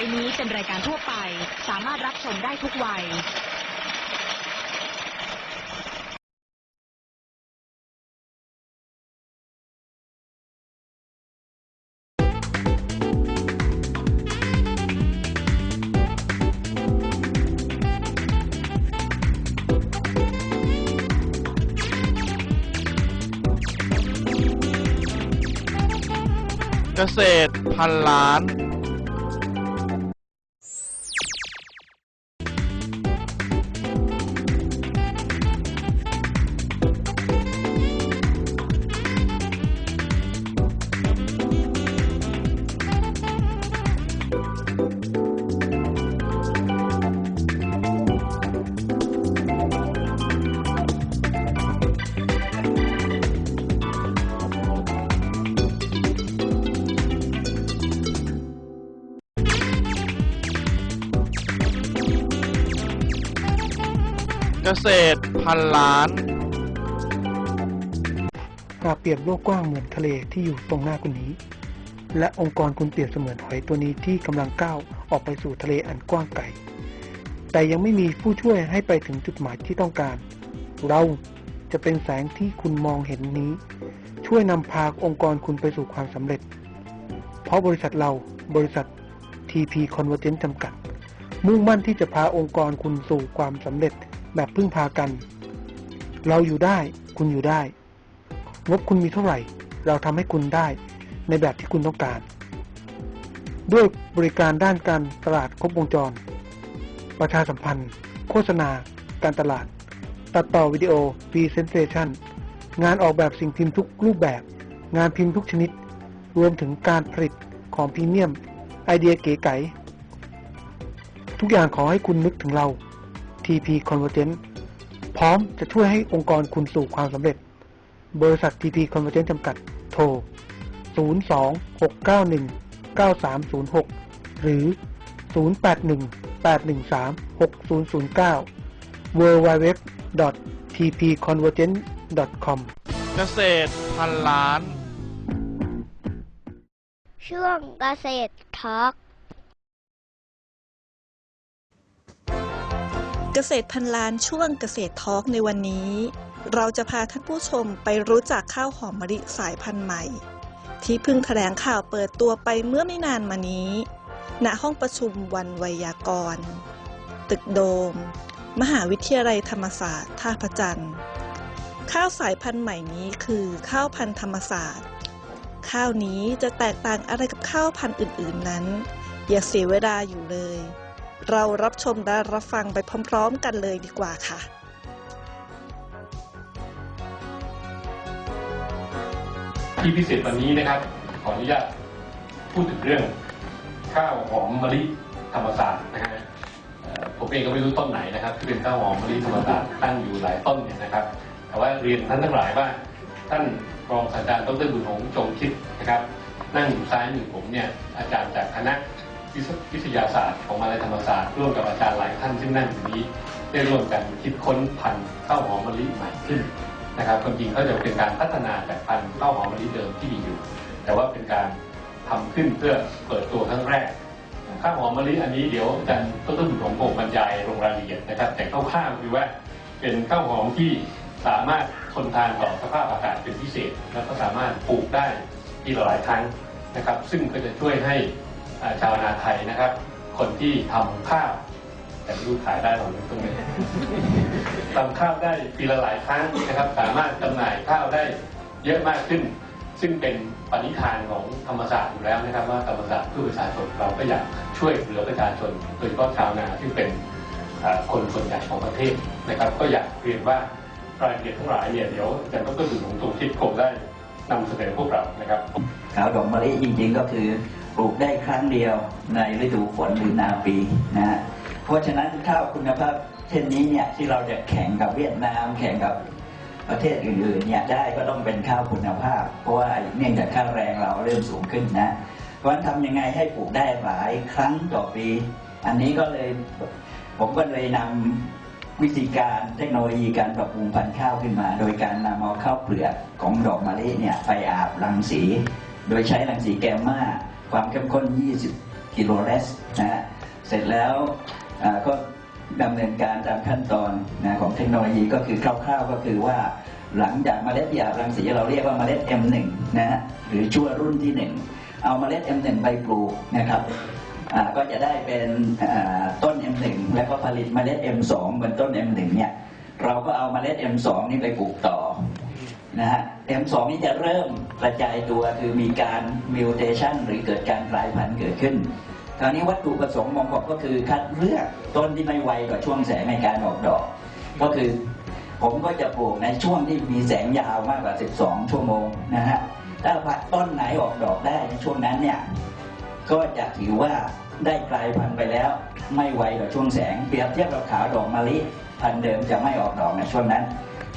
ไปนี้เป็นรายการทั่วไป สามารถรับชมได้ทุกวัยเกษตรพันล้าน กษตรพันล้านหาเปรียบโลกกว้างเหมือนทะเลที่อยู่ตรงหน้าคุณนี้ และองค์กรคุณเปรียบเสมือนหอยตัวนี้ที่กำลังก้าวออกไปสู่ทะเลอันกว้างไกล แต่ยังไม่มีผู้ช่วยให้ไปถึงจุดหมายที่ต้องการ เราจะเป็นแสงที่คุณมองเห็นนี้ ช่วยนำพาองค์กรคุณไปสู่ความสำเร็จ เพราะบริษัทเราบริษัท TP Convergence จำกัด มุ่งมั่นที่จะพาองค์กรคุณสู่ความสำเร็จ แบบพึ่งพากัน เราอยู่ได้ คุณอยู่ได้ งบคุณมีเท่าไหร่ เราทำให้คุณได้ ในแบบที่คุณต้องการ ด้วยบริการด้านการตลาดครบวงจร ประชาสัมพันธ์ โฆษณา การตลาด ตัดต่อวิดีโอ Presentation งานออกแบบสิ่งพิมพ์ทุกรูปแบบ งานพิมพ์ทุกชนิด รวมถึงการผลิตของพรีเมียม ไอเดียเก๋ไก๋ทุกอย่างขอให้คุณนึกถึงเรา TP Convergence พร้อมจะช่วยให้องค์กรคุณสู่ความสำเร็จ บริษัท TP Convergence จำกัดโทร 026919306 หรือ 0818136009 www.tpconvergence.com เกษตรพันล้าน ช่วงเกษตรทอล์ก เกษตรพันล้านช่วงเกษตรทอล์กในวันนี้ เราจะพาท่านผู้ชมไปรู้จักข้าวหอมมะลิสายพันธุ์ใหม่ ที่เพิ่งแถลงข่าวเปิดตัวไปเมื่อไม่นานมานี้ ณห้องประชุมวันไวยากรณ์ ตึกโดม มหาวิทยาลัยธรรมศาสตร์ท่าพระจันทร์ข้าวสายพันธุ์ใหม่นี้คือข้าวพันธุ์ธรรมศาสตร์ ข้าวนี้จะแตกต่างอะไรกับข้าวพันธุ์อื่น ๆนั้น อย่าเสียเวลาอยู่เลย เรารับชมและรับฟังไปพร้อมๆกันเลยดีกว่าค่ะที่พิเศษวันนี้นะครับ ขออนุญาตพูดถึงเรื่องข้าวหอมมะลิธรรมศาสตร์นะฮะผมเองก็ไม่รู้ต้นไหนนะครับ ที่เป็นข้าวหอมมะลิธรรมศาสตร์ตั้งอยู่หลายต้นเนี่ยนะครับ แต่ว่าเรียนท่านทั้งหลายว่า ท่านรองศาสตราจารย์ดรบุญหงจงคิดนะครับ นั่งอยู่ซ้ายมือผมเนี่ยอาจารย์จากคณะ วิทยาศาสตร์ของมาลัยธรรมศาสตร์ร่วมกับอาจารย์หลายท่านซึ่งนั่งอยู่นี้ได้ร่วมกันคิดค้นพันธุ์ข้าวหอมมะลิใหม่ขึ้นนะครับความจริงเขาจะเป็นการพัฒนาจากพันธุ์ข้าวหอมมะลิเดิมที่มีอยู่ แต่ว่าเป็นการทำขึ้นเพื่อเปิดตัวครั้งแรกข้าวหอมมะลิอันนี้เดี๋ยวอาจารย์ต้นต้นของผมบรรยายลงรายละเอียดนะครับ แต่คร่าวๆคือว่าเป็นข้าวหอมที่สามารถทนทานต่อสภาพอากาศเป็นพิเศษ แล้วก็สามารถปลูกได้ที่หลายครั้งนะครับ ซึ่งก็จะช่วยให้ ชาวนาไทยนะครับ คนที่ทำข้าวแต่รู้ขายได้หรือไม่ตรงนี้ทำข้าวได้ปีละหลายครั้งนะครับ สามารถจำหน่ายข้าวได้เยอะมากขึ้น ซึ่งเป็นปณิธานของธรรมศาสตร์อยู่แล้วนะครับ ว่าธรรมศาสตร์เพื่อประชาชนเราก็อยากช่วยเหลือประชาชนโดยเฉพาะชาวนาซึ่เป็นคนส่วนใหญ่ของประเทศนะครับ ก็อยากเรียนว่ารายละเอียดทั้งหลายเนี่ยเดี๋ยวอาจารย์ดรดุลของตูคิดคงได้ นำเสนอพวกเรานะครับข้าวดอกมะลิจริงๆก็คือปลูกได้ครั้งเดียวในฤดูฝนหรือนาปีนะฮะเพราะฉะนั้นข้าวคุณภาพเช่นนี้เนี่ยที่เราจะแข่งกับเวียดนามแข่งกับประเทศอื่นๆเนี่ยได้ก็ต้องเป็นข้าวคุณภาพ เพราะว่าเนื่องจากค่าแรงเราเริ่มสูงขึ้นนะเพราะฉะนั้นทำยังไงให้ปลูกได้หลายครั้งต่อปี อันนี้ก็เลยผมก็เลยนำ วิธีการเทคโนโลยีการปรับปรุงพันธุ์ข้าวขึ้นมา โดยการนำเอาข้าวเปลือกของดอกมะลิเนี่ยไปอาบรังสี โดยใช้รังสีแกมมาความเข้มข้น 20 กิโลเลสนะฮะเสร็จแล้วก็ดำเนินการตามขั้นตอนนะของเทคโนโลยีก็คือคร่าวๆก็คือว่า หลังจากเมล็ดยาบรังสีเราเรียกว่าเมล็ด M1 นะฮะหรือชั่วรุ่นที่ 1 เอาเมล็ด M1 ไปปลูกนะครับ ก็จะได้เป็นอ่าต้น M1 แล้วก็ผลิตเมล็ด M2 บนต้น M1 เนี่ยเราก็เอาเมล็ด M2 นี่ไปปลูกต่อนะฮะ M2 นี่จะเริ่มกระจายตัวคือมีการมิวเทชันหรือเกิดการกลายพันธุ์เกิดขึ้นคราวนี้วัตถุประสงค์ของผมก็คือคัดเลือกต้นที่ไม่ไวกว่าช่วงแสงในการออกดอก ก็คือผมก็จะปลูกในช่วงที่มีแสงยาวมากกว่า 12 ชั่วโมงนะฮะถ้าต้นไหนออกดอกได้ในช่วงนั้นเนี่ย ก็จะถือว่าได้กลายพันธุ์ไปแล้ว ไม่ไวกว่าช่วงแสง เปรียบเทียบกับขาวดอกมะลิพันธุ์เดิมจะไม่ออกดอกในช่วงนั้น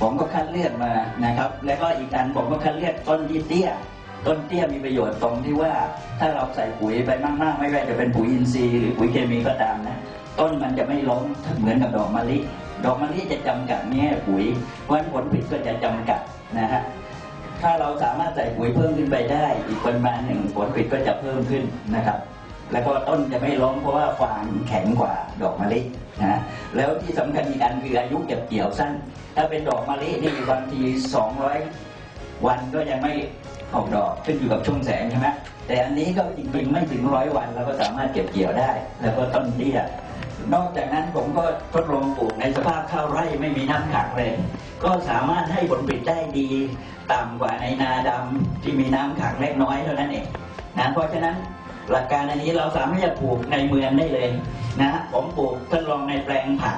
ผมก็คัดเลือกมานะครับ แล้วก็อีกอันผมก็คัดเลือกต้นที่เตี้ยต้นเตี้ยมีประโยชน์ตรงที่ว่าถ้าเราใส่ปุ๋ยไปมากๆ ไม่ว่าจะเป็นปุ๋ยอินทรีย์หรือปุ๋ยเคมีก็ตามนะต้นมันจะไม่ล้มเหมือนกับดอกมะลิ ดอกมะลิจะจำกัดแง่ปุ๋ยเพราะฉะนั้นผลผลิตก็จะจำกัดนะฮะ ถ้าเราสามารถใส่ปุ๋ยเพิ่มขึ้นไปได้ อีกปริมาณหนึ่งผลผลิตก็จะเพิ่มขึ้นนะครับ แล้วก็ต้นจะไม่ล้มเพราะว่าฟางแข็งกว่าดอกมะลินะแล้วที่สำคัญอีกอันคืออายุเก็บเกี่ยวสั้น ถ้าเป็นดอกมะลินี่บางที 200 วันก็ยังไม่ออกดอกขึ้นอยู่กับช่วงแสงใช่ไหมแต่อันนี้ก็จริงๆไม่ถึงร้อยวันเราก็สามารถเก็บเกี่ยวได้ แล้วก็ต้นเตี้ย นอกจากนั้นผมก็ทดลองปลูกในสภาพข้าวไร่ไม่มีน้ำขังเลย ก็สามารถให้ผลผลิตได้ดีต่ำกว่าในนาดำที่มีน้ำขังเล็กน้อยเท่านั้นเองนะเพราะฉะนั้นหลักการอันนี้เราสามารถจะปลูกในเมืองได้เลยนะผมปลูกทดลองในแปลงผัก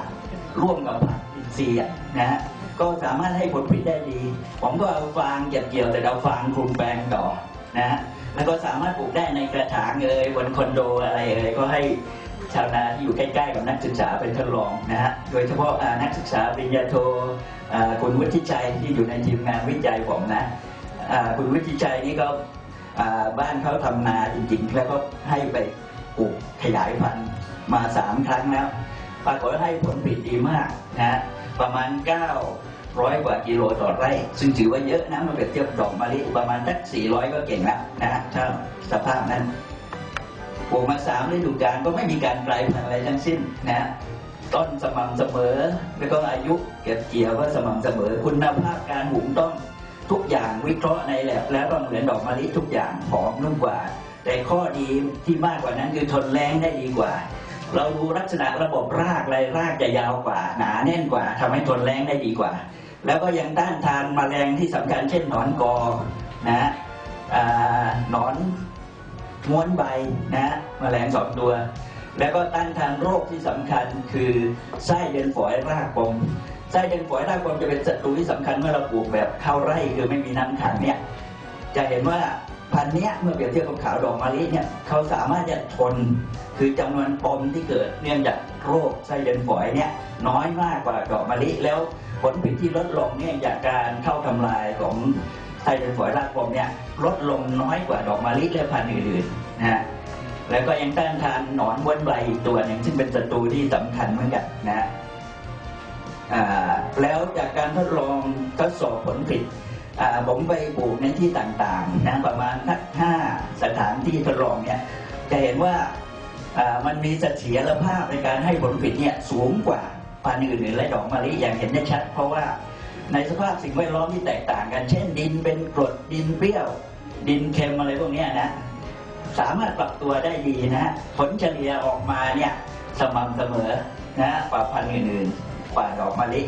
ร่วมกับผักอินทรีย์นะฮะก็สามารถให้ผลผลิตได้ดี ผมก็เอาฟางเก็บเกี่ยวแต่เอาฟางคลุมแปลงต่อนะฮะแล้วก็สามารถปลูกได้ในกระถางเอ่ยบนคอนโดอะไรเอ่ยก็ให้ ชาวนาที่อยู่ใกล้ๆกับนักศึกษาเป็นทดลองนะฮะ โดยเฉพาะนักศึกษาปริญญาโทคุณวุฒิชัยที่อยู่ในทีมงานวิจัยผมนะคุณวุฒิชัยนี่ก็บ้านเขาทำนาจริงๆ แล้วก็ให้ไปปลูกขยายพันธุ์มาสามครั้งแล้วปรากฏให้ผลผลิตดีมากนะฮะประมาณ 900 กว่ากิโลต่อไร่ ซึ่งถือว่าเยอะนะมันเปรียบเทียบดอกมะลิประมาณสัก400 ก็เก่งแล้วนะฮะถ้าสภาพนั้น ลูกมาสามฤดูกาลก็ไม่มีการกลายพันธุ์อะไรทั้งสิ้นนะต้นสม่ำเสมอ แล้วก็อายุเก็บเกี่ยวก็สม่ำเสมอ คุณภาพการหุงต้นทุกอย่างวิเคราะห์ในแลบแล้วก็เหมือนดอกมะลิทุกอย่างหอมนุ่มกว่า แต่ข้อดีที่มากกว่านั้นคือทนแรงได้ดีกว่า เราดูลักษณะระบบรากไรรากจะยาวกว่า หนาแน่นกว่าทำให้ทนแรงได้ดีกว่า แล้วก็ยังต้านทานแมลงที่สำคัญเช่นหนอนกอนะฮะอ่าหนอน ม้วนใบนะฮะแมลงสองตัว แล้วก็ต้านทานโรคที่สำคัญคือไส้เดือนฝอยรากปมไส้เดือนฝอยรากปมจะเป็นศัตรูที่สำคัญเมื่อเราปลูกแบบข้าวไร่คือไม่มีน้ำขังเนี่ยจะเห็นว่าพันธุ์เนี้ยเมื่อเปรียบเทียบกับขาวดอกมะลิเนี่ยเขาสามารถจะทนคือจำนวนปมที่เกิดเนื่องจากโรคไส้เดือนฝอยเนี่ยน้อยมากกว่าดอกมะลิแล้วผลผลิตที่ลดลงเนี่ยจากการเข้าทำลายของ ไส้เดือนฝอยรากปมเนี่ยลดลงน้อยกว่าดอกมะลิและพันธุ์อื่นๆนะฮะแล้วก็ยังต้านทานหนอนบ้วนใบอีกตัวหนึ่งซึ่งเป็นศัตรูที่สำคัญเหมือนกันนะฮะแล้วจากการทดลองทดสอบผลผลิตอ่าผมไปปลูกในที่ต่างๆนะประมาณทักห้าสถานที่ทดลองเนี่ยจะเห็นว่าอ่ามันมีเสถียรภาพในการให้ผลผลิตเนี่ยสูงกว่าพันธุ์อื่นๆและดอกมะลิอย่างเห็นได้ชัด เพราะว่า ในสภาพสิ่งแวดล้อมที่แตกต่างกัน เช่น ดินเป็นกรดดินเปรี้ยว ดินเค็มอะไรพวกนี้นะสามารถปรับตัวได้ดีนะผลเฉลี่ยออกมาเนี่ยสม่ำเสมอนะกว่าพันธุ์อื่นๆกว่าดอกมะลิ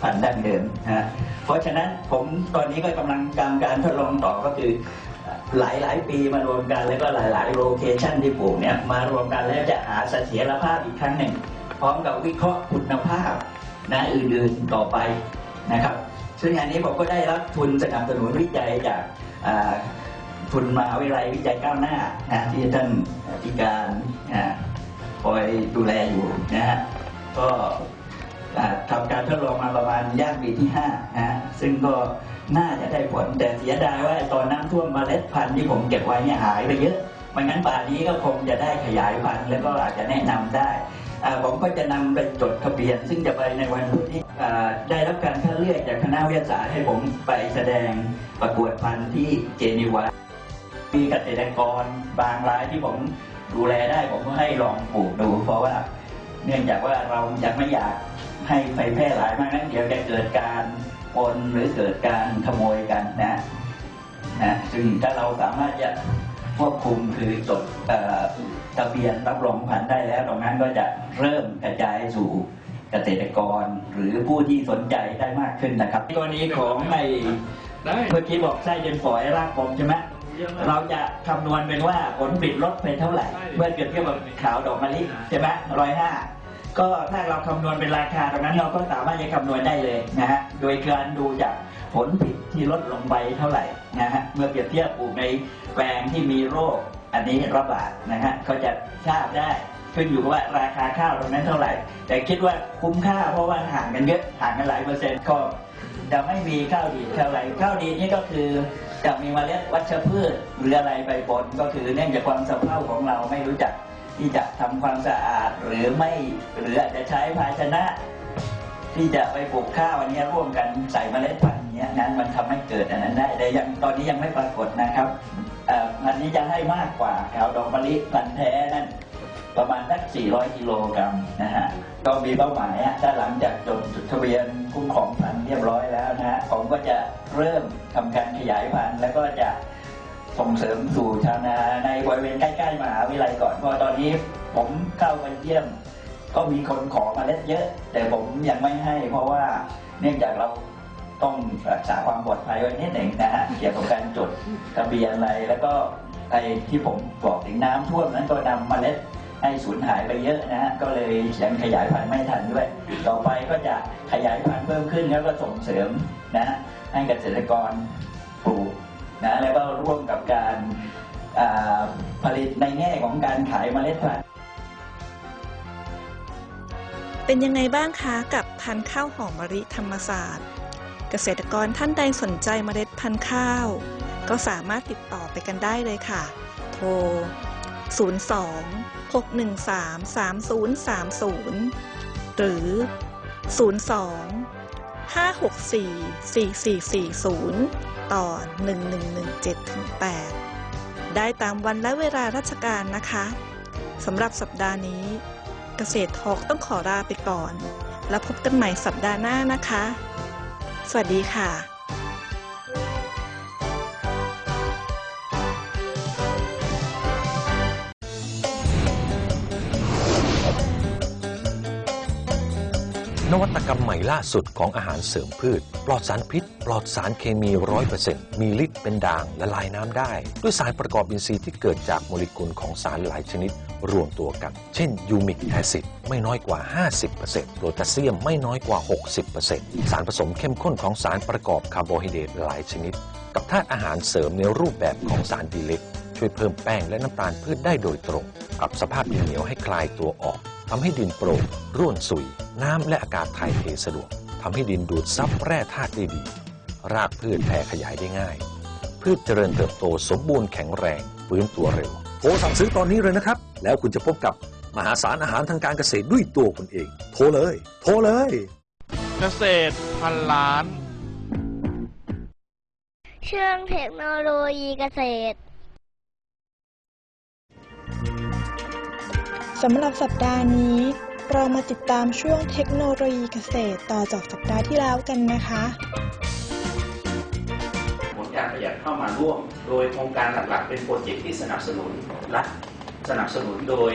พันธุ์ดั้งเดิมนะเพราะฉะนั้นผมตอนนี้ก็กำลังการการทดลองต่อก็คือหลายหลายๆปีมารวมกันแล้วก็หลายหลายโลเคชันที่ปลูกเนี่ยมารวมกันแล้วจะหาเสถียรภาพอีกครั้งหนึ่ง พร้อมกับวิเคราะห์คุณภาพนะอื่นๆต่อไป นะครับ ซึ่งอันนี้ผมก็ได้รับทุนสนับสนุนวิจัยจากทุนมหาวิทยาลัยวิจัยก้าวหน้านะที่ท่านอธิการคอยดูแลอยู่นะฮะก็ทำการทดลองมาประมาณย่างปีที่ห้านะซึ่งก็น่าจะได้ผล แต่เสียดายว่าตอนน้ำท่วมมาเมล็ดพันธุ์ที่ผมเก็บไว้เนี่ยหายไปเยอะไม่งั้นป่านนี้ก็คงจะได้ขยายพันธุ์แล้วก็อาจจะแนะนำได้ ผมก็จะนำไปจดทะเบียน ซึ่งจะไปในวันพุธนี้อ่ได้รับการคัดเลือกจากคณะวิทยาศาสตร์ให้ผมไปแสดงประกวดพันธุ์ที่เจนีวามีเกษตรกรบางรายที่ผมดูแลได้ผมก็ให้ลองปลูกดู เพราะว่าเนื่องจากว่าเรายังไม่อยากให้ไฟแพร่หลายมากนั้นเดี๋ยวจะเกิดการปนหรือเกิดการขโมยกันนะนะซึ่งถ้าเราสามารถจะควบคุมคือจด ทะเบียนรับรองพันธุ์ได้แล้ว ตรงนั้นก็จะเริ่มกระจายสู่เกษตรกรหรือผู้ที่สนใจได้มากขึ้นนะครับกรณีของไอ้ได้เมื่อกี้บอกไส้เดนฝอยรากปมใช่ไหมเราจะคำนวณเป็นว่าผลผลิตลดไปเท่าไหร่ เมื่อเกิดเทียบกับขาวดอกมะลิใช่ไหมร้อยห้าก็ถ้าเราคำนวณเป็นราคาตรงนั้นเราก็สามารถจะคำนวณได้เลยนะฮะโดยการดูจากผลผลิตที่ลดลงไปเท่าไหร่นะฮะเมื่อเปรียบเทียบปลูกในแปลงที่มีโรค อันนี้ระบาดนะฮะก็จะทราบได้ขึ้นอยู่กับว่าราคาข้าวตรงนั้นเท่าไหร่ แต่คิดว่าคุ้มค่าเพราะว่าห่างกันเยอะห่างกันหลายเปอร์เซ็นต์ก็จะไม่มีข้าวดีเท่าไหร่ข้าวดีนี่ก็คือจะมีเมล็ดวัชพืชหรืออะไรไปปนก็คือเนื่องจากความสะเพร่าของเราไม่รู้จักที่จะทำความสะอาดหรือไม่หรืออาจจะใช้ภาชนะ ที่จะไปปลูกข้าวอันนี้ร่วมกันใส่เมล็ดพันธุ์เนี้ยนั้นมันทำให้เกิดอันนั้นได้แต่ยังตอนนี้ยังไม่ปรากฏนะครับ อันนี้จะให้มากกว่าขาวดอกมะลิพันแท้นั่นประมาณสัก 400 กิโลกรัมนะฮะก็มีเป้าหมายอะถ้าหลังจากจดทะเบียนคุ้มครองพันเรียบร้อยแล้วนะฮะผมก็จะเริ่มทำการขยายพันธุ์แล้วก็จะส่งเสริมสู่ชาวนาในบริเวณใกล้ๆมหาวิทยาลัยก่อนเพราะตอนนี้ผมเข้าไปเยี่ยม ก็มีคนขอมาเล็ดเยอะ แต่ผมยังไม่ให้เพราะว่าเนื่องจากเรา ต้องรักษาความปลอดภัยไว้นิดหนึ่งนะฮะเกี่ยวกับการจดทะเบียนอะไร แล้วก็ไอ้ที่ผมบอกถึงน้ำท่วมนั้นก็นำเมล็ดให้สูญหายไปเยอะนะฮะก็เลยยังขยายพันธุ์ไม่ทันด้วย ต่อไปก็จะขยายพันธุ์เพิ่มขึ้นแล้วก็ส่งเสริมนะให้เกษตรกรปลูกนะแล้วก็ร่วมกับการผลิตในแง่ของการขายเมล็ดพันธุ์เป็นยังไงบ้างคะกับพันธุ์ข้าวหอมมะลิธรรมศาสตร์ เกษตรกรท่านใดสนใจเมล็ดพันธุ์ข้าว ก็สามารถติดต่อไปกันได้เลยค่ะ โทร 02 613 3030 หรือ 02 564 4440 ต่อ 1117-8 ได้ตามวันและเวลาราชการนะคะ สำหรับสัปดาห์นี้ เกษตรทอกต้องขอลาไปก่อน แล้วพบกันใหม่สัปดาห์หน้านะคะ สวัสดีค่ะนวัตกรรมใหม่ล่าสุดของอาหารเสริมพืช ปลอดสารพิษ ปลอดสารเคมีร้อยเปอร์เซ็นต์มีฤทธิ์เป็นด่างละลายน้ำได้ ด้วยสารประกอบอินทรีย์ที่เกิดจากโมเลกุลของสารหลายชนิด รวมตัวกัน เช่นยูมิกแอซิดไม่น้อยกว่า 50%โพแทสเซียมไม่น้อยกว่า 60%สารผสมเข้มข้นของสารประกอบคาร์โบไฮเดรตหลายชนิด กับธาตุอาหารเสริมในรูปแบบของสารดีเล็ก ช่วยเพิ่มแป้งและน้ำตาลพืชได้โดยตรงปรับสภาพดินเหนียวให้คลายตัวออกทำให้ดินโปร่งร่วนสุย น้ำและอากาศถ่ายเทสะดวกทำให้ดินดูดซับแร่ธาตุได้ดี รากพืชแผ่ขยายได้ง่าย พืชเจริญเติบโตสมบูรณ์แข็งแรงฟื้นตัวเร็วโทรสั่งซื้อตอนนี้เลยนะครับ แล้วคุณจะพบกับมหาศาลอาหารทางการเกษตรด้วยตัวคุณเอง โทรเลย โทรเลย เกษตรพันล้าน เชื่องเทคโนโลยีเกษตรสำหรับสัปดาห์นี้ เรามาติดตามช่วงเทคโนโลยีเกษตรต่อจากสัปดาห์ที่แล้วกันนะคะผลการประหยัดเข้ามาร่วม โดยโครงการหลักๆ เป็นโปรเจกต์ที่สนับสนุนรัฐ สนับสนุนโดย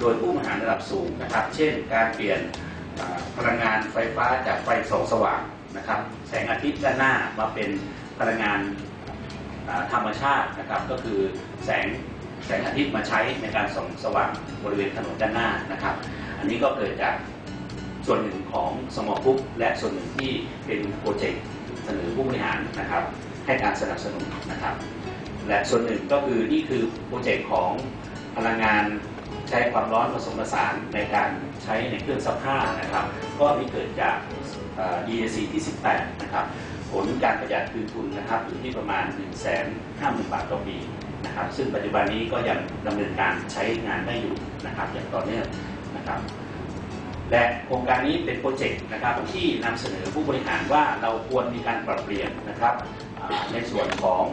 โดยผู้บริหารระดับสูงนะครับ เช่น การเปลี่ยนพลังงานไฟฟ้าจากไฟส่องสว่างนะครับ แสงอาทิตย์ด้านหน้ามาเป็นพลังงานธรรมชาตินะครับ ก็คือแสงแสงอาทิตย์มาใช้ในการส่องสว่างบริเวณถนนด้านหน้านะครับ อันนี้ก็เกิดจากส่วนหนึ่งของสมอคุกและส่วนหนึ่งที่เป็นโปรเจกต์เสนอผู้บริหารนะครับ ให้การสนับสนุนนะครับ และส่วนหนึ่งก็คือนี่คือโปรเจกต์ของ พลังงานใช้ความร้อนผสมผสานในการใช้ในเครื่องซักผ้านะครับ ก็นี่เกิดจากเอ่อ DAC ที่ 18 นะครับ ผลการประหยัดคืนทุนนะครับอยู่ที่ประมาณ 1 5 0 0 0 0 บาทต่อปีนะครับ ซึ่งปัจจุบันนี้ก็ยังดำเนินการใช้งานได้อยู่นะครับอย่างต่อเนื่องนะครับ และโครงการนี้เป็นโปรเจกต์นะครับที่นำเสนอผู้บริหารว่าเราควรมีการปรับเปลี่ยนนะครับในส่วนของ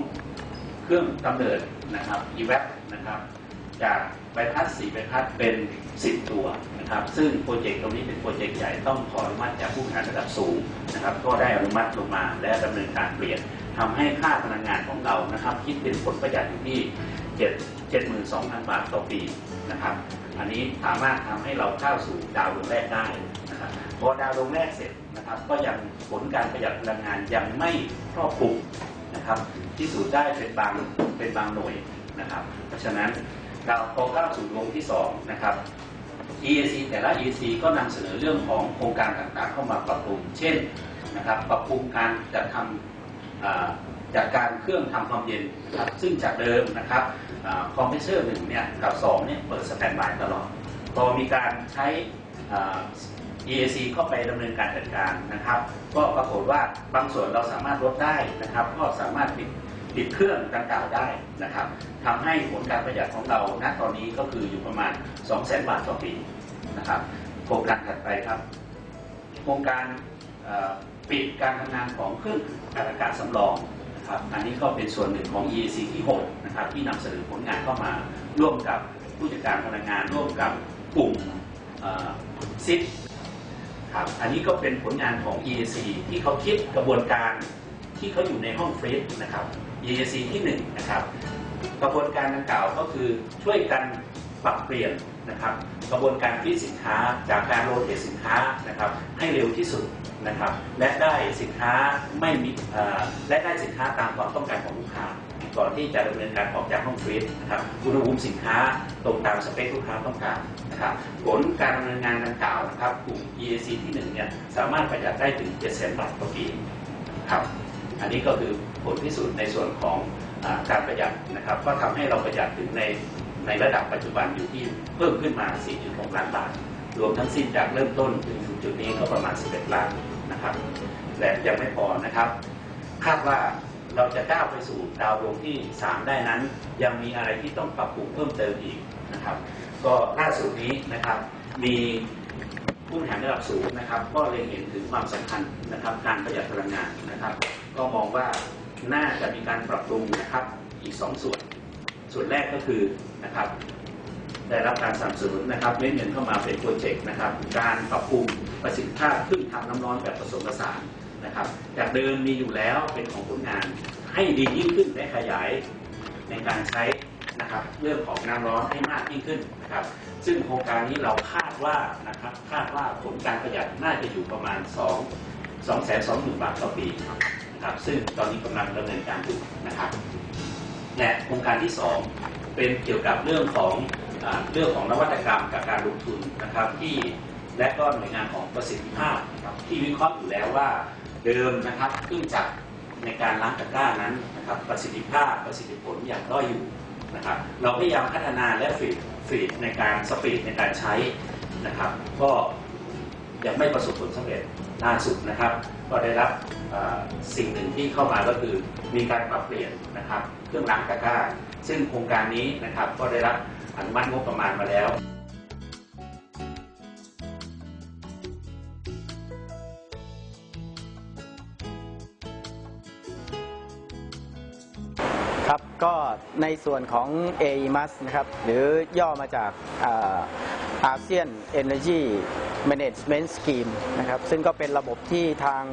เครื่องกำเนิดนะครับ e v a p นะครับ จากใบพัด4ใบพัดเป็น10ตัวนะครับ ซึ่งโปรเจกต์ตรงนี้เป็นโปรเจกต์ใหญ่ต้องขออนุมัติจากผู้บริหารระดับสูงนะครับ ก็ได้อนุมัติลงมาและดำเนินการเปลี่ยนทำให้ค่าพลังงานของเรานะครับ คิดเป็นผลประหยัดอยู่ที่7 72,000 บาทต่อปีนะครับ อันนี้สามารถทำให้เราเข้าสู่ดาวดวงแรกได้นะครับพอดาวดวงแรกเสร็จนะครับ ก็ยังผลการประหยัดพลังงานยังไม่ครอบคลุมนะครับที่สูจได้เป็นบางเป็นบางหน่วยนะครับ เพราะฉะนั้น เราพอเข้าสู่วงที่สองนะครับ EAC แต่ละ EAC ก็นำเสนอเรื่องของโครงการต่างๆ เข้ามาปรับปรุง เช่นนะครับปรับปรุงการจัดทำจากการเครื่องทำความเย็นนะครับซึ่งจากเดิมนะครับคอมเพรสเซอร์หนึ่งเนี่ยกับสองเนี่ยเปิดสแตนบายตลอดพอมีการใช้ EAC เข้าไปดำเนินการจัดการนะครับ ก็ปรากฏว่าบางส่วนเราสามารถลดได้นะครับ ก็สามารถปิดปิดเครื่องดังกล่าวได้นะครับทำให้ผลการประหยัดของเราณตอนนี้ก็คืออยู่ประมาณ 200,000 บาทต่อปีนะครับ โครงการถัดไปครับ โครงการปิดการทำงานของเครื่องอัดอากาศสำรองนะครับ อันนี้ก็เป็นส่วนหนึ่งของ EAC ที่6นะครับที่นำเสนอผลงานเข้ามาร่วมกับผู้จัดการพลังงานร่วมกับกลุ่มซิด ครับอันนี้ก็เป็นผลงานของ EAC ที่เขาคิดกระบวนการที่เขาอยู่ในห้องฟรีซนะครับ EAC ที่1นะครับกระบวนการดังกล่าวก็คือช่วยกันปรับเปลี่ยนนะครับกระบวนการผลิตสินค้าจากการโรเตทสินค้านะครับให้เร็วที่สุดนะครับและได้สินค้าไม่มีและได้สินค้าตามความต้องการของลูกค้า ก่อนที่จะดำเนินการออกจากห้องฟรีซนะครับอุณหภูมิสินค้าตรงตามสเปคลูกค้าต้องการนะครับผลการดำเนินงานดังกล่าวนะครับกลุ่ม EAC ที่1เนี่ยสามารถประหยัดได้ถึง 7 0 0 0 0 บาทต่อปีครับอันนี้ก็คือผลพิสูจน์ในส่วนของอการประหยัดนะครับ ก็ทำให้เราประหยัดถึงในในระดับปัจจุบันอยู่ที่เพิ่มขึ้นมา 4.6 ล้านบาท รวมทั้งสิ้นจากเริ่มต้นถึงจุดนี้ก็ประมาณ 11 ล้านนะครับและยังไม่พอนะครับ คาดว่า เราจะก้าวไปสู่ดาวดวงที่ 3 ได้นั้น ยังมีอะไรที่ต้องปรับปรุงเพิ่มเติมอีกนะครับ ก็ล่าสุดนี้นะครับมีผู้บริหารระดับสูงนะครับ ก็เล็งเห็นถึงความสำคัญนะครับ การประหยัดพลังงานนะครับ ก็มองว่าน่าจะมีการปรับปรุงนะครับอีก 2 ส่วน ส่วนแรกก็คือนะครับได้รับการสนับสนุนนะครับเม็ดเงินเข้ามาเป็นโปรเจกต์นะครับ การปรับปรุงประสิทธิภาพเครื่องทำน้ำร้อนแบบผสมผสาน นะครับ จากเดิมมีอยู่แล้วเป็นของผลงาน ให้ดียิ่งขึ้นและขยายในการใช้นะครับเรื่องของน้ำร้อนให้มากยิ่งขึ้นนะครับ ซึ่งโครงการนี้เราคาดว่านะครับคาดว่าผลการประหยัดน่าจะอยู่ประมาณ 2 2 2 0 0 0 0 บาทต่อปีนะครับ ซึ่งตอนนี้กำลังดำเนินการอยู่นะครับ และโครงการที่ 2 เป็นเกี่ยวกับเรื่องของอเรื่องของนวัตกรรมกับการลงทุนนะครับที่และก็หน่วยงานของประสิทธิภาพครับที่วิเคราะห์อยู่แล้วว่า เดิมนะครับเครื่องจักรในการล้างตะกร้านั้นนะครับประสิทธิภาพประสิทธิผลอย่างด้อยอยู่นะครับเราพยายามพัฒนาและฟีดฟีดในการสปีดในการใช้นะครับ ก็ยังไม่ประสบผลสำเร็จล่าสุดนะครับ ก็ได้รับสิ่งหนึ่งที่เข้ามาก็คือมีการปรับเปลี่ยนนะครับ เครื่องล้างตะกร้า ซึ่งโครงการนี้นะครับก็ได้รับอนุมัติงบประมาณมาแล้ว ก็ในส่วนของ AEMAS นะครับหรือย่อมาจากอาเซียน Energy Management Scheme นะครับซึ่งก็เป็นระบบที่ทาง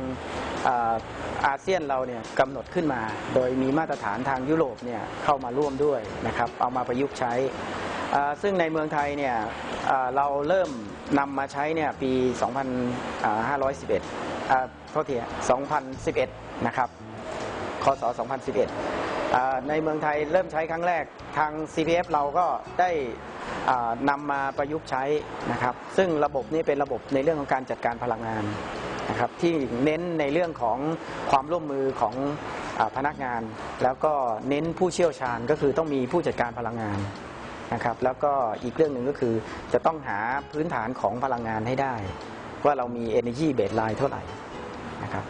อาเซียนเราเนี่ยกำหนดขึ้นมา โดยมีมาตรฐานทางยุโรปเนี่ยเข้ามาร่วมด้วยนะครับเอามาประยุกต์ใช้ ซึ่งในเมืองไทยเนี่ยเราเริ่มนำมาใช้เนี่ยปี 2511อ่าโทษที2011 นะครับคศ 2011 ในเมืองไทยเริ่มใช้ครั้งแรกทาง CPF เราก็ได้นำมาประยุกต์ใช้นะครับ ซึ่งระบบนี้เป็นระบบในเรื่องของการจัดการพลังงานนะครับที่เน้นในเรื่องของความร่วมมือของอพนักงาน แล้วก็เน้นผู้เชี่ยวชาญก็คือต้องมีผู้จัดการพลังงานนะครับ แล้วก็อีกเรื่องหนึ่งก็คือจะต้องหาพื้นฐานของพลังงานให้ได้ ว่าเรามี energy baseline เท่าไหร่นะครับ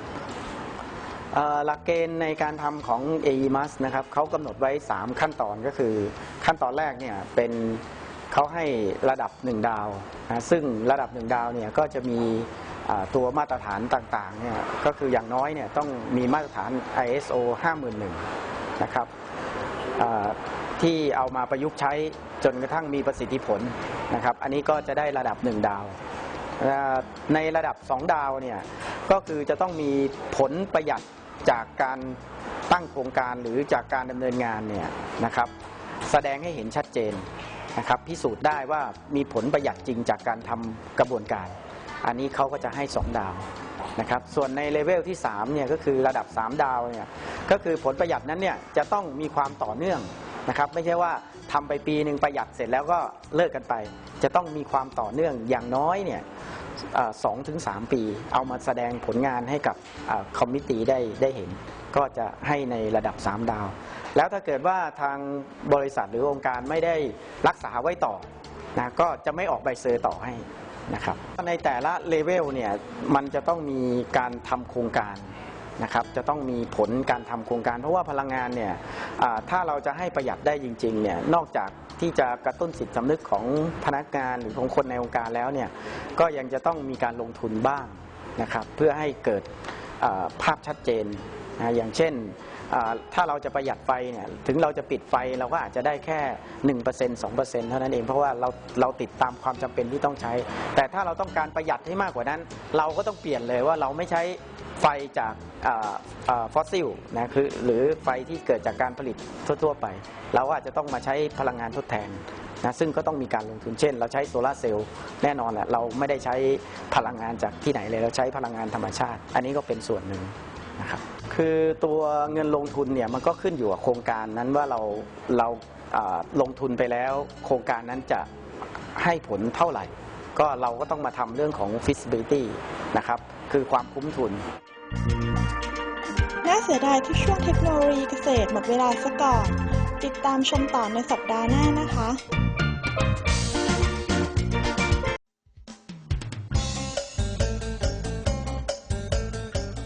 หลักเกณฑ์ในการทำของ AEMAS นะครับเขากำหนดไว้ 3 ขั้นตอนก็คือขั้นตอนแรกเนี่ยเป็นเขาให้ระดับ 1 ดาวนะซึ่งระดับ 1 ดาวเนี่ยก็จะมีตัวมาตรฐานต่างๆเนี่ยก็คืออย่างน้อยเนี่ยต้องมีมาตรฐาน ISO 51001 นะครับที่เอามาประยุกต์ใช้จนกระทั่งมีประสิทธิผลนะครับ อันนี้ก็จะได้ระดับ 1 ดาว ในระดับ 2 ดาวเนี่ยก็คือจะต้องมีผลประหยัด จากการตั้งโครงการหรือจากการดำเนินงานเนี่ยนะครับ แสดงให้เห็นชัดเจนนะครับ พิสูจน์ได้ว่ามีผลประหยัดจริงจากการทำกระบวนการ อันนี้เขาก็จะให้ 2 ดาวนะครับส่วนในเลเวลที่3เนี่ยก็คือระดับ 3 ดาวเนี่ยก็คือผลประหยัดนั้นเนี่ยจะต้องมีความต่อเนื่องนะครับ ไม่ใช่ว่าทำไปปีหนึ่งประหยัดเสร็จแล้วก็เลิกกันไป จะต้องมีความต่อเนื่องอย่างน้อยเนี่ย สองถึงสามปี เอามาแสดงผลงานให้กับคอมมิตี้ได้ได้เห็น ก็จะให้ในระดับ 3 ดาว แล้วถ้าเกิดว่าทางบริษัทหรือองค์การไม่ได้รักษาไว้ต่อนะก็จะไม่ออกใบเซอร์ต่อให้นะครับในแต่ละเลเวลเนี่ยมันจะต้องมีการทำโครงการนะครับจะต้องมีผลการทำโครงการ เพราะว่าพลังงานเนี่ยถ้าเราจะให้ประหยัดได้จริงๆเนี่ยนอกจาก ที่จะกระตุ้นสิทธิสำนึกของพนักงานหรือของคนในองค์การแล้วเนี่ยก็ยังจะต้องมีการลงทุนบ้างนะครับ เพื่อให้เกิดภาพชัดเจนนะอย่างเช่น ถ้าเราจะประหยัดไฟเนี่ยถึงเราจะปิดไฟเราก็อาจจะได้แค่ 1% 2%เท่านั้นเองเพราะว่าเราเราติดตามความจำเป็นที่ต้องใช้ แต่ถ้าเราต้องการประหยัดให้มากกว่านั้น เราก็ต้องเปลี่ยนเลยว่าเราไม่ใช้ไฟจากฟอสซิลนะคือหรือไฟที่เกิดจากการผลิตทั่วๆไป เราอาจจะต้องมาใช้พลังงานทดแทนนะซึ่งก็ต้องมีการลงทุนเช่น เราใช้โซลาเซลล์แน่นอนแหละเราไม่ได้ใช้พลังงานจากที่ไหนเลยเราใช้พลังงานธรรมชาติ อันนี้ก็เป็นส่วนหนึ่งนะครับ คือตัวเงินลงทุนเนี่ยมันก็ขึ้นอยู่กับโครงการนั้นว่าเราเราลงทุนไปแล้วโครงการนั้นจะให้ผลเท่าไหร่ ก็เราก็ต้องมาทำเรื่องของ feasibility นะครับคือความคุ้มทุน น่าเสียดายที่ช่วงเทคโนโลยีเกษตรหมดเวลาซะก่อน ติดตามชมต่อในสัปดาห์หน้านะคะ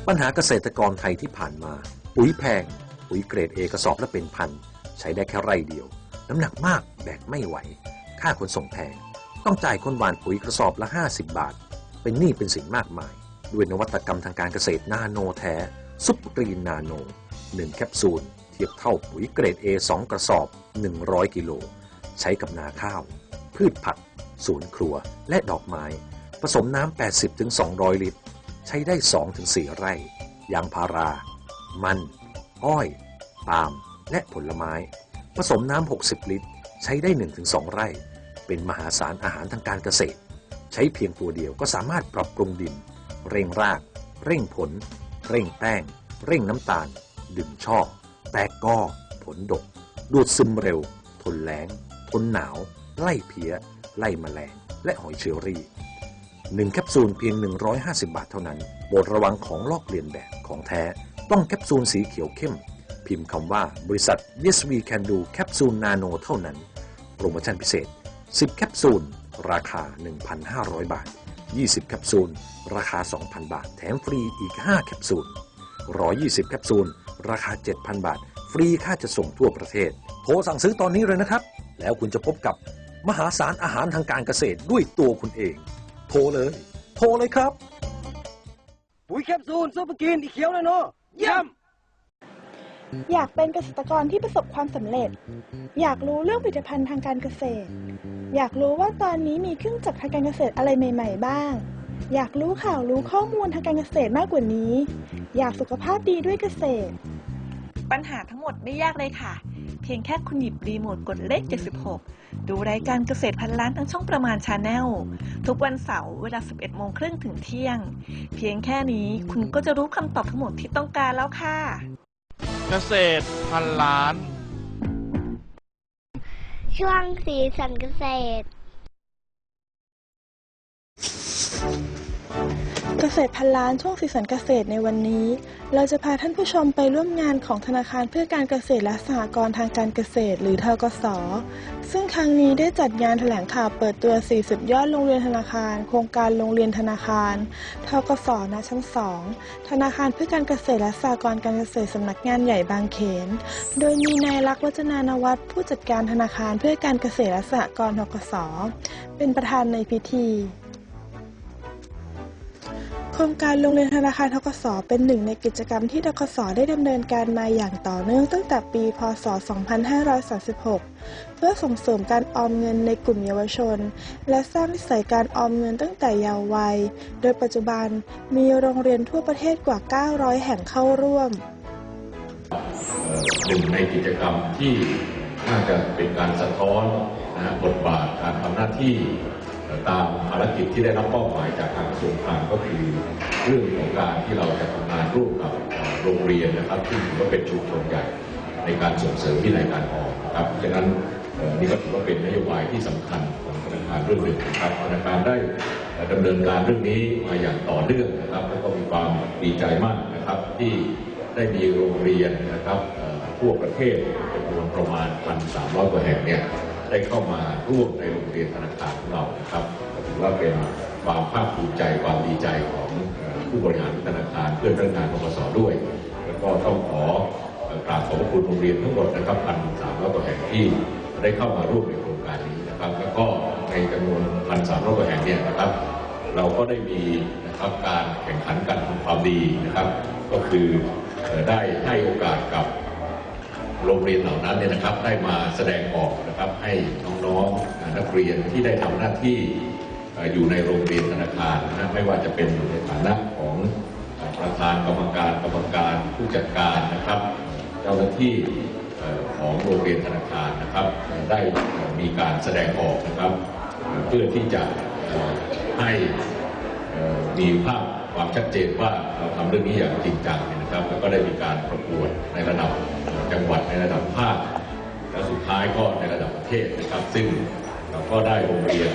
ปัญหาเกษตรกรไทยที่ผ่านมา ปุ๋ยแพง ปุ๋ยเกรดเอกระสอบละเป็นพัน ใช้ได้แค่ไร่เดียว น้ำหนักมากแบกไม่ไหว ค่าขนส่งแพง ต้องจ่ายคนหวานปุ๋ยกระสอบละ 50 บาท เป็นหนี้เป็นสินมากมาย ด้วยนวัตกรรมทางการเกษตรนาโนแท้ ซุปกรีนนาโน 1 แคปซูล เทียบเท่าปุ๋ยเกรด A 2 กระสอบ 100 กิโล ใช้กับนาข้าว พืชผัก สวนครัว และดอกไม้ ผสมน้ำ 80-200 ลิตร ใช้ได้2-4ไร่ ยางพารา มัน อ้อย ปาล์ม และผลไม้ ผสมน้ำ 60 ลิตร ใช้ได้ 1-2 ไร่ เป็นมหาศาลอาหารทางการเกษตร ใช้เพียงตัวเดียวก็สามารถปรับปรุงดิน เร่งราก เร่งผล เร่งแป้ง เร่งน้ำตาล ดึงช่อ แตกกอผลดก ดูดซึมเร็ว ทนแล้ง ทนหนาว ไล่เพี้ย ไล่แมลง และหอยเชอรี่ หนึ่งแคปซูลเพียง 150 บาทเท่านั้นโปรดระวังของลอกเลียนแบบของแท้ ต้องแคปซูลสีเขียวเข้ม พิมพ์คำว่าบริษัท Yes We Can Do แคปซูลนาโนเท่านั้น โปรโมชั่นพิเศษ 10 แคปซูล ราคา 1,500 บาท 20 แคปซูล ราคา 2,000 บาท แถมฟรีอีก 5 แคปซูล 120 แคปซูล ราคา 7,000 บาท ฟรีค่าจะส่งทั่วประเทศ โทรสั่งซื้อตอนนี้เลยนะครับ แล้วคุณจะพบกับมหาศาลอาหารทางการเกษตรด้วยตัวคุณเอง ทรเลย โทรเลยครับ ปุ๋ยแคปซูลซุปเปอร์กินอีเขียวนะโนเยี่ยม อยากเป็นเกษตรกรที่ประสบความสำเร็จ อยากรู้เรื่องผลิตภัณฑ์ทางการเกษตร อยากรู้ว่าตอนนี้มีเครื่องจักรทางการเกษตรอะไรใหม่ ๆ บ้าง อยากรู้ข่าวรู้ข้อมูลทางการเกษตรมากกว่านี้ อยากสุขภาพดีด้วยเกษตร ปัญหาทั้งหมดไม่ยากเลยค่ะ เพียงแค่คุณหยิบรีโมทกดเลข 76 ดูรายการเกษตรพันล้านทางช่องประมาณชาแนลทุกวันเสาร์เวลา 11 โมงครึ่งถึงเที่ยง เพียงแค่นี้คุณก็จะรู้คำตอบทั้งหมดที่ต้องการแล้วค่ะ เกษตรพันล้าน ช่วงสีสันเกษตร เกษตรพันล้านช่วงสีสันเกษตรในวันนี้ เราจะพาท่านผู้ชมไปร่วมงานของธนาคารเพื่อการเกษตรและสหกรณ์ทางการเกษตร หรือทกส ซึ่งครั้งนี้ได้จัดงานแถลงข่าวเปิดตัว 4 สุดยอดโรงเรียนธนาคาร โครงการโรงเรียนธนาคารทกสณชั้น 2 ธนาคารเพื่อการเกษตรและสหกรณ์การเกษตรสำนักงานใหญ่บางเขน โดยมีนายลักษ์วัฒนานวัฒน์ผู้จัดการธนาคารเพื่อการเกษตรและสหกรณ์ทกส เป็นประธานในพิธี โครงการโรงเรียนธนาคารทกสเป็นหนึ่งในกิจกรรมที่ทกสได้ดำเนินการมาอย่างต่อเนื่องตั้งแต่ปี พศ 2536 เพื่อส่งเสริมการออมเงินในกลุ่มเยาวชน และสร้างนิสัยการออมเงินตั้งแต่เยาว์วัย โดยปัจจุบันมีโรงเรียนทั่วประเทศกว่า 900 แห่งเข้าร่วม หนึ่งในกิจกรรมที่น่าจะเป็นการสะท้อนนะบทบาทการทำหน้าที่ ตามภารกิจที่ได้รับมอบหมายจากทางกระทรวงคลังก็คือ เรื่องของการที่เราจะทำงานร่วมกับโรงเรียนนะครับซึ่งถือว่าเป็นชุมชนใหญ่ในการส่งเสริมวินัยการออมนะครับฉะนั้นนี่ก็ถือว่าเป็นนโยบายที่สำคัญของธนาคารเรื่องหนึ่งนะครับธนาคารได้เอ่อดำเนินการเรื่องนี้มาอย่างต่อเนื่องนะครับ แล้วก็มีความดีใจมากนะครับที่ได้มีโรงเรียนนะครับทั่วประเทศจำนวนประมาณ 1,300 กว่าแห่งเนี่ย ได้เข้ามาร่วมในโรงเรียนธนาคารของเรานะครับถือว่าเป็นความภาคภูมิใจความดีใจของผู้บริหารธนาคารเพื่อนพนักงานปปสด้วย แล้วก็ต้องขอกราบขอบพระคุณโรงเรียนทั้งหมดนะครับ1,300กว่าแห่งที่ได้เข้ามาร่วมในโครงการนี้นะครับ แล้วก็ในจำนวน1,300กว่าแห่งเนี่ยนะครับ เราก็ได้มีนะครับการแข่งขันกันทำความดีนะครับ ก็คือได้ให้โอกาสกับ โรงเรียนเหล่านั้นเนี่ยนะครับได้มาแสดงออกนะครับให้น้องๆนักเรียนที่ได้ทำหน้าที่อยู่ในโรงเรียนธนาคารนะไม่ว่าจะเป็นอยู่ในฐานะของประธานกรรมการกรรมการผู้จัดการนะครับ เจ้าหน้าที่ของโรงเรียนธนาคารนะครับ ได้มีการแสดงออกนะครับ เพื่อที่จะให้มีภาพความชัดเจนว่าเราทำเรื่องนี้อย่างจริงจังเนี่ยนะครับ แล้วก็ได้มีการประกวดในระดับ จังหวัดในระดับภาคแล้วสุดท้ายก็ในระดับประเทศนะครับ ซึ่งเราก็ได้โรงเรียน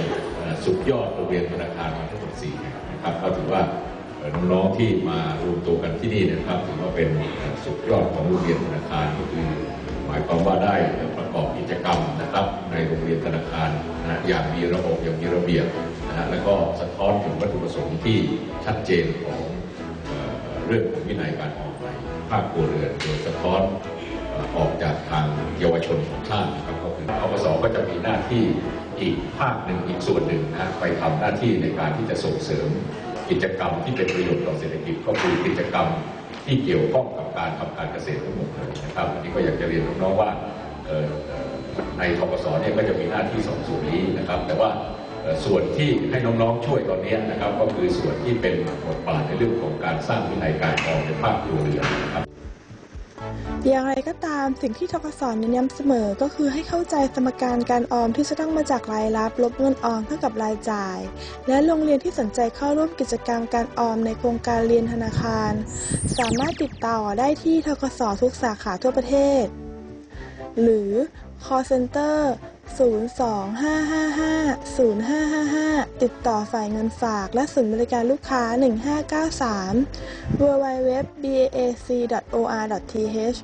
สุดยอดโรงเรียนธนาคารมาทั้งหมด4แห่งนะครับก็ถือว่าน้องๆที่มารวมตัวกันที่นี่นะครับถือว่าเป็นสุดยอดของโรงเรียนธนาคารก็คือหมายความว่าได้ประกอบกิจกรรมนะครับ ในโรงเรียนธนาคารนะอย่างมีระบบอย่างมีระเบียบนะฮะแล้วก็สะท้อนถึงวัตถุประสงค์ที่ชัดเจนของเรื่องของวินัยการออมในภาคครัวเรือนโดยสะท้อน ออกจากทางเยาวชนของชาตินะครับก็คืออปสก็จะมีหน้าที่อีกภาคหนึ่งอีกส่วนหนึ่งนะไปทำหน้าที่ในการที่จะส่งเสริมกิจกรรมที่เป็นประโยชน์ต่อเศรษฐกิจก็คือกิจกรรมที่เกี่ยวข้องกับการทำการเกษตรทั้งหมดเลยนะครับอันนี้ก็อยากจะเรียนน้องๆว่าในทกศเนี่ยก็จะมีหน้าที่สองส่วนนี้นะครับ แต่ว่าส่วนที่ให้น้องๆช่วยตอนนี้นะครับ ก็คือส่วนที่เป็นบทบาทในเรื่องของการสร้างวินัยการออมในภาคครัวเรือนนะครับ อย่างไรก็ตามสิ่งที่ทกศเน้นย้ำเสมอก็คือให้เข้าใจสมการการออมที่จะต้องมาจากรายรับลบเงินออมเท่ากับรายจ่าย และโรงเรียนที่สนใจเข้าร่วมกิจกรรมการออมในโครงการเรียนธนาคาร สามารถติดต่อได้ที่ทกศทุกสาขาทั่วประเทศ หรือ call center 025550555 ติดต่อฝ่ายเงินฝากและศูนย์บริการลูกค้า 1593 www.bac.or.th